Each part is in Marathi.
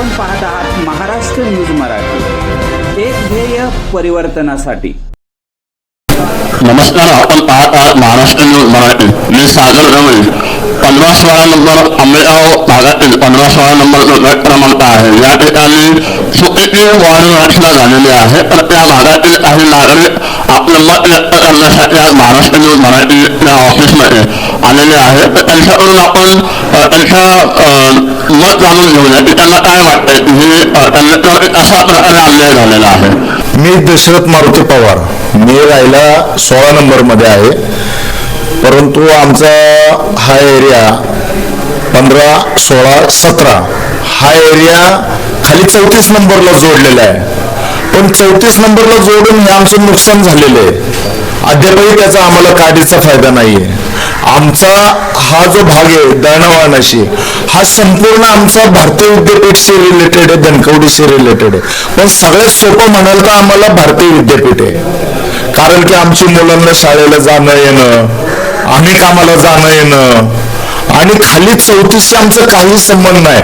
आपण पाहत आहात महाराष्ट्र न्यूज मराठी. एक ध्येय परिवर्तनासाठी. नमस्कार आपण पाहत आहात महाराष्ट्र न्यूज मराठी. मी सागर रवळी. पंधरा सोळा नंबर आंबेगाव भागातील पंधरा सोळा नंबर गट क्रमांक आहे. या ठिकाणी चुकीची वाढ रचना झालेली आहे तर त्या भागातील काही नागरिक आपलं मत व्यक्त करण्यासाठी आज महाराष्ट्र न्यूज मराठी ऑफिसमध्ये आलेले आहे तर त्यांच्याकडून आपण त्यांच्या अ, जाणून घेऊया की त्यांना काय वाटतंय की हे अ, अशा प्रकारे अन्याय झालेला आहे मी दशरथ मारुती पवार. मी राहिला सोळा नंबरमध्ये आहे. परंतु आमचा हा एरिया पंधरा सोळा सतरा हा एरिया खाली चौतीस नंबरला जोडलेला आहे. पण चौतीस नंबरला जोडून हे आमचं नुकसान झालेलं आहे. अद्यापही त्याचा आम्हाला काडीचा फायदा नाही आहे आमचा हा जो भाग आहे दळणवळणाशी हा संपूर्ण आमचा भारतीय विद्यापीठशी रिलेटेड आहे धनकवडीशी रिलेटेड आहे. पण सगळ्यात सोपं म्हणाल तर आम्हाला भारतीय विद्यापीठ आहे. कारण की आमची मुलांना शाळेला जाणं येणं आम्ही कामाला जाणं येणं आणि खाली चौतीसशे आमचा काही संबंध नाही.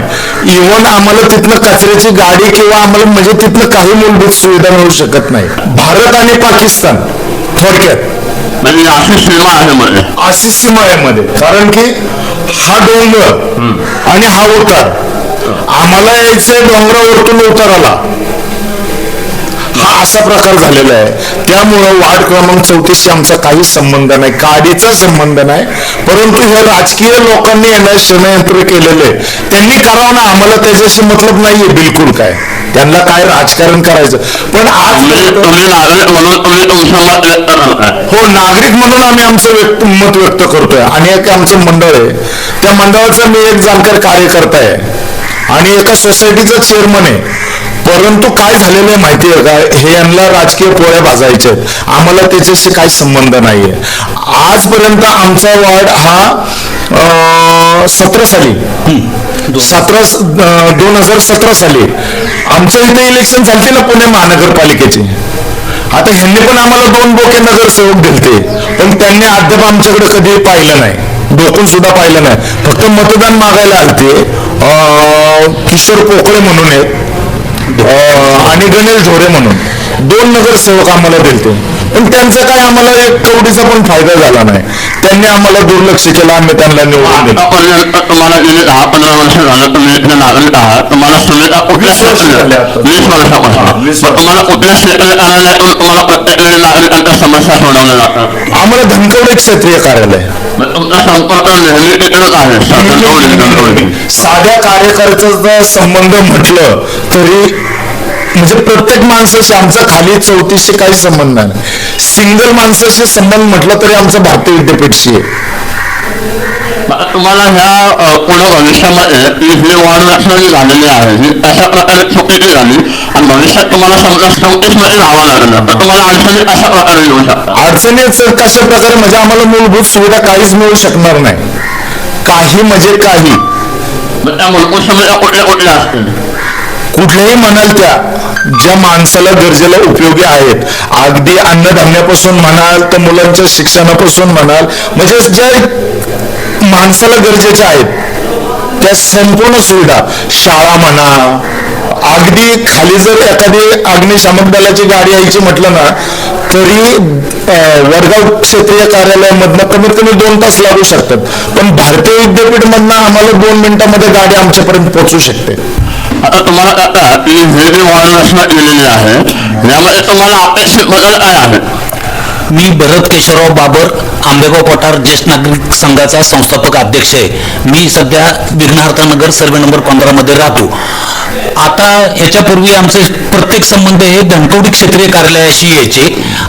इव्हन आम्हाला तिथनं कचऱ्याची गाडी किंवा आम्हाला म्हणजे तिथनं काही मूलभूत सुविधा मिळू शकत नाही. भारत आणि पाकिस्तान थोडक्यात. म्हणजे अशी सीमा आहे मध्ये. अशी सीमा आहे मध्ये. कारण की हा डोंगर आणि हा उतार आम्हाला यायचंय डोंगरावरतून उताराला. हा असा प्रकार झालेला आहे. त्यामुळं वार्ड क्रमांक चौतीसशी आमचा काही संबंध नाही. काडीचा संबंध नाही. परंतु हे राजकीय लोकांनी यांना षडयंत्र केलेले. त्यांनी करावं ना. आम्हाला त्याच्याशी मतलब नाहीये बिलकुल काय. त्यांना काय राजकारण करायचं. पण आज म्हणजे तुम्ही नागरिक म्हणून तुम्ही तुमचं मत व्यक्त करताय हो नागरिक म्हणून आम्ही आमचं व्यक्त मत व्यक्त करतोय. आणि एक आमचं मंडळ आहे. त्या मंडळाचा मी एक जाणकार कार्यकर्ता आहे. आणि एका सोसायटीचा चेअरमन आहे. परंतु काय झालेलं आहे माहिती आहे का? हे यांना राजकीय पोळ्या भाजायचे आम्हाला त्याच्याशी काही संबंध नाहीये. आजपर्यंत आमचा वार्ड हा सतरा साली सतरा दोन हजार सतरा साली आमच्या इथे इलेक्शन झालते ना पुणे महानगरपालिकेचे. आता ह्यांनी पण आम्हाला दोन बोके नगरसेवक दिलते. पण त्यांनी अद्याप आमच्याकडे कधी पाहिलं नाही. डोकून सुद्धा पाहिलं नाही. फक्त मतदान मागायला आलते. किशोर पोकळे म्हणून आहेत आणि गणेश ढोरे म्हणून. दोन नगरसेवक आम्हाला दिलते. पण त्यांचा काय आम्हाला एक कवडीचा पण फायदा झाला नाही. त्यांनी आम्हाला दुर्लक्ष केलं आम्ही त्यांना निवडून तुम्हाला गेले दहा पंधरा वर्ष झालं तुम्ही इथे नागरिक आहात. तुम्हाला सुविधा कुठल्या वीस वर्षापासून. तुम्हाला कुठल्या क्षेत्रीय कार्यालयातून तुम्हाला प्रत्येक वेळी नागरिकांच्या समस्या सोडवल्या जातात. आम्हाला धनकवडे क्षेत्रीय कार्यालय तुमचा संपर्क नेहमी तिकडेच आहे. साध्या कार्यकर्त्याचा संबंध म्हटलं तरी म्हणजे प्रत्येक माणसाशी आमचा खाली चौतीसशे काही संबंध नाही. सिंगल माणसाशी संबंध म्हटलं तरी आमचा भारतीय विद्यापीठशी आहे. तुम्हाला ह्या पुढे भविष्यामध्ये ही वाढ जी झालेली आहे. ही अशा प्रकारे चुकीची झाली. आणि भविष्यात तुम्हाला समजा चौतीसमध्ये राहावं लागलं. तर तुम्हाला अडचणी अशा प्रकारे येऊ शकतात? अडचणीच कशा प्रकारे म्हणजे आम्हाला मूलभूत सुविधा काहीच मिळू शकणार नाही. काही म्हणजे काही. त्या मूलभूत सुविधा कुठल्या कुठल्या असतील? कुठल्याही म्हणाल त्या ज्या माणसाला गरजेला उपयोगी आहेत अगदी अन्नधान्यापासून म्हणाल तर मुलांच्या शिक्षणापासून म्हणाल म्हणजे ज्या माणसाला गरजेच्या आहेत त्या संपूर्ण सुविधा शाळा म्हणा अगदी खाली जर एखादी अग्निशामक दलाची गाडी यायची म्हटलं ना तरी वडगाव क्षेत्रीय कार्यालयामधनं कमीत कमी दोन तास लागू शकतात. पण भारतीय विद्यापीठ मधनं आम्हाला दोन मिनिटांमध्ये गाडी आमच्यापर्यंत पोहोचू शकते. आता तुम्हाला कळता की हे जे वाढ आहे यामध्ये तुम्हाला अपेक्षित बदल काय आहे मी भरत केशवराव बाबर आंबेगाव पठार ज्येष्ठ नागरिक संघाचा संस्थापक अध्यक्ष आहे. मी सध्या विघ्नहर्ता नगर सर्वे नंबर पंधरा मध्ये राहतो. आता याच्यापूर्वी आमचे प्रत्येक संबंध हे धनकवडी क्षेत्रीय कार्यालयाशी यायचे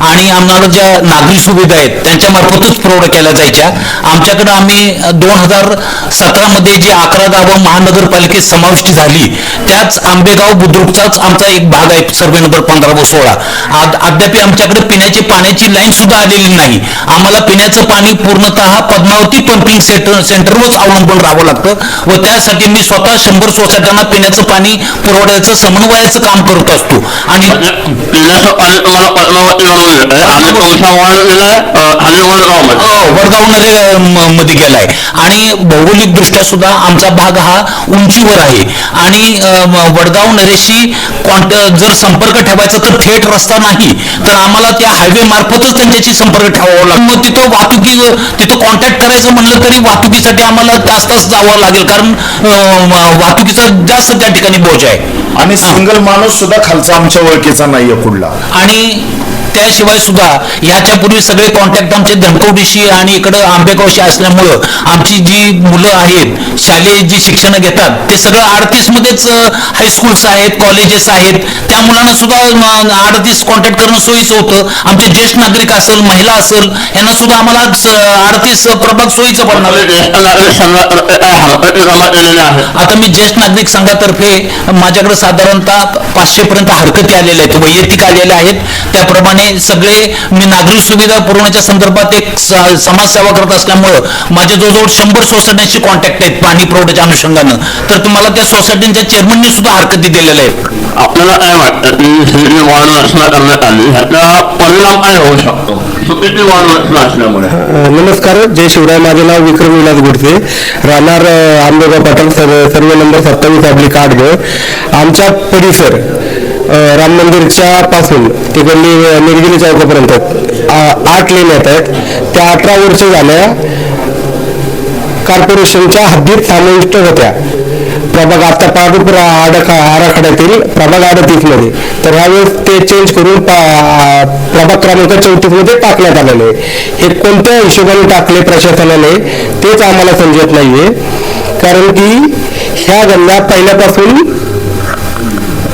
आणि आम्हाला ज्या नागरी सुविधा आहेत त्यांच्यामार्फतच पुरवठा केल्या जायच्या. आमच्याकडे आम्ही दोन हजार सतरामध्ये जी अकरा गावं महानगरपालिकेत समाविष्ट झाली त्याच आंबेगाव बुद्रुकचाच आमचा एक भाग आहे सर्वे नंबर पंधरा व सोळा. आज अद्याप आमच्याकडे पिण्याची पाण्याची लाईन सुद्धा आलेली नाही. आम्हाला पिण्याचं पाणी पूर्णतः पद्मावती पंपिंग सेंटर सेंटरवरच अवलंबून राहावं लागतं व त्यासाठी मी स्वतः शंभर सोसायट्यांना पिण्याचं पाणी आणि पुरवठ्याचं समन्वयाचं काम करत असतो. आणि हो, वडगाव म- मध्ये गेलाय. आणि भौगोलिक दृष्ट्या सुद्धा आमचा भाग हा उंचीवर आहे. आणि वडगाव नरेशी कॉन्ट जर संपर्क ठेवायचा तर थेट रस्ता नाही. तर आम्हाला त्या हायवे मार्फतच त्यांच्याशी संपर्क ठेवावा लागतो. मग तिथं वाहतुकी तिथं कॉन्टॅक्ट करायचं म्हणलं तरी वाहतुकीसाठी आम्हाला तास तास जावं लागेल. कारण वाहतुकीचा जास्त त्या ठिकाणी बोज आहे. आणि सिंगल माणूस सुद्धा खालचा आमच्या ओळखीचा नाहीये कुठला. आणि त्याशिवाय सुद्धा याच्या पूर्वी सगळे कॉन्टॅक्ट आमचे धनकवडीशी आणि इकडं आंबेगावशी असल्यामुळं आमची जी मुलं आहेत शालेय जी शिक्षण घेतात ते सगळं आडतीस मध्येच हायस्कूल्स आहेत कॉलेजेस आहेत. त्या मुलांना सुद्धा आडतीस कॉन्टॅक्ट करणं सोयीचं होतं. आमचे ज्येष्ठ नागरिक असेल महिला असेल यांना सुद्धा आम्हाला आडतीस प्रभाग सोयीचं पडणार आहे. आता मी ज्येष्ठ नागरिक संघातर्फे माझ्याकडे साधारणतः पाचशे पर्यंत हरकती आलेल्या आहेत वैयक्तिक आलेल्या आहेत. त्याप्रमाणे सगळे मी नागरिक सुविधा पुरवण्याच्या संदर्भात एक समाजसेवा करत असल्यामुळं माझ्या जवळजवळ शंभर सोसायट्यांशी कॉन्टॅक्ट आहेत पाणी पुरवठ्याच्या अनुषंगानं. तर तुम्हाला त्या सोसायट्यांच्या चेअरमननी सुद्धा हरकती दिलेल्या आहेत आपल्याला काय वाटतं? ही वाढ करण्यात आली. ह्याचा परिणाम काय होऊ शकतो? नमस्कार. जय शिवराय. माझे नाव विक्रम विलास गुडसे. राहणार आंबेगाव पाटण सर्व नंबर सत्तावीस आपली काठगड आमचा परिसर अ, राम मंदिरच्या पासून ते गल्ली निरगिरी निर्गिली चौकापर्यंत आ- आठ लेन येत आहेत. त्या अठरा वर्ष झाल्या कॉर्पोरेशनच्या हद्दीत समाविष्ट होत्या. प्रभाग आता पाहतो आडखा आराखड्यातील प्रभाग अडतीसमध्ये तर ह्यावेळेस ते चेंज करून प्रभाग क्रमांक चौतीसमध्ये टाकण्यात आलेले आहे. हे कोणत्या हिशोबाने टाकले प्रशासनाने तेच आम्हाला समजत नाहीये. कारण की ह्या गल्ल्या पहिल्यापासून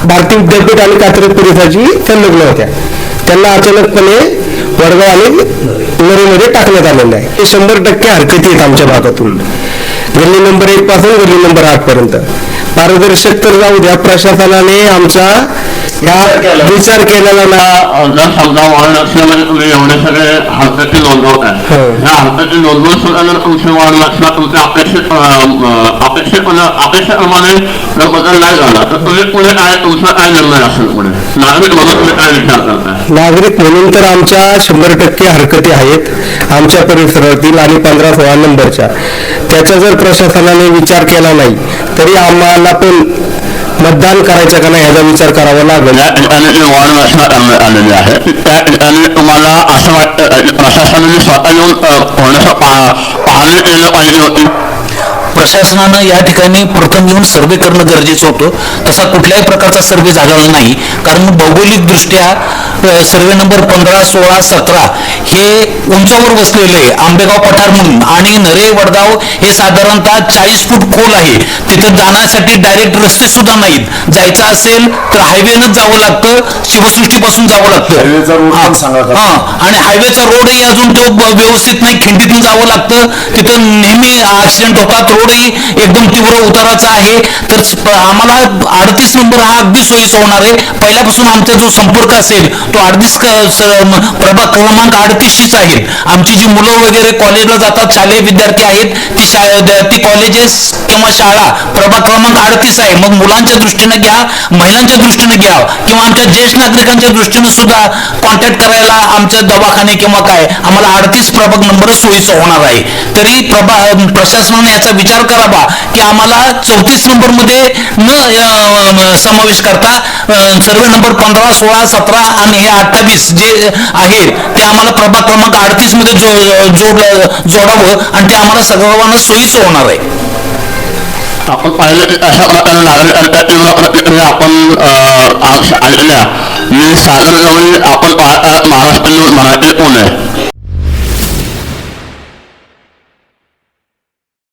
भारतीय विद्यापीठ आणि कात्रज परिसराची संलग्न होत्या. त्यांना अचानकपणे वडगाव आणि नरेमध्ये टाकण्यात आलेलं आहे. हे शंभर टक्के हरकती आहेत आमच्या भागातून. गल्ली नंबर एक पासून गल्ली नंबर आठ पर्यंत पारदर्शक तर जाऊ द्या प्रशासनाने आमच्या ह्या विचार केलेला ना समजा वाढ नसल्यामध्ये तुम्ही एवढे सगळे हरकती नोंदवत आहे. हो. ह्या हरकती नोंदवून सुद्धा जर तुमची वाढ नसला तुमच्या अपेक्षित अं, अं, अपेक्षितपणे अपेक्षेप्रमाणे जर बदल नाही झाला तर तुम्ही पुढे काय तुमचा काय निर्णय असेल पुढे? नागरिक म्हणून तुम्ही काय विचार करताय? नागरिक म्हणून तर आमच्या शंभर टक्के हरकती आहेत. आमच्या परिसरातील आणि पंधरा सोळा नंबरच्या. त्याचा जर प्रशासनाने विचार केला नाही तरी आम्हाला पण मतदान करायचं का नाही याचा विचार करावा लागेल. या आलेली आहे. त्या ठिकाणी तुम्हाला असं वाटतं की प्रशासनाने स्वतः येऊन अं, पा- पाहणी केलं पाहिजे होती. प्रशासनानं या ठिकाणी प्रथम येऊन सर्वे करणं गरजेचं होतं. तसा कुठल्याही प्रकारचा सर्वे झालेला नाही. कारण भौगोलिक दृष्ट्या सर्वे नंबर पंधरा सोळा सतरा हे उंचावर बसलेले आहे आंबेगाव पठार म्हणून आणि नरे वडगाव हे साधारणतः चाळीस फूट खोल आहे. तिथं जाण्यासाठी डायरेक्ट रस्ते सुद्धा नाहीत. जायचं असेल तर हायवेनंच जावं लागतं शिवसृष्टीपासून जावं लागतं? हा. आणि हायवेचा रोडही अजून तो व्यवस्थित नाही. खिंडीतून जावं लागतं. तिथं नेहमी ऍक्सिडेंट होतात. रोडही एकदम तीव्र उताराचा आहे. तर आम्हाला अडतीस नंबर हा अगदी सोयीचा होणार आहे. पहिल्यापासून आमचा जो संपर्क असेल तो अडतीस प्रभाग क्रमांक अडतीसशीच आहे. आमची जी मुलं वगैरे कॉलेजला जातात शालेय विद्यार्थी आहेत ती शा ती कॉलेजेस किंवा शाळा. प्रभाग क्रमांक अडतीस आहे. मग मुलांच्या दृष्टीने घ्या महिलांच्या दृष्टीने घ्या. किंवा आमच्या ज्येष्ठ नागरिकांच्या दृष्टीने सुद्धा कॉन्टॅक्ट करायला आमचे दवाखाने किंवा काय आम्हाला अडतीस प्रभाग नंबर सोयीचा होणार आहे. तरी प्रभा प्रशासनाने याचा विचार करावा की आम्हाला चौतीस नंबरमध्ये न समावेश करता सर्वे नंबर पंधरा सोळा सतरा आणि हे अठ्ठावीस जे आहे ते आम्हाला प्रभाग क्रमांक अडतीसमध्ये जो जोड जोडावं आणि ते आम्हाला सर्वांना सोयीचं होणार आहे. आपण पाहिलं की अशा प्रकारे नागरिकांच्या आपण आज आलेल्या मी सागर गवळी आपण महाराष्ट्र न्यूज मराठी पुणे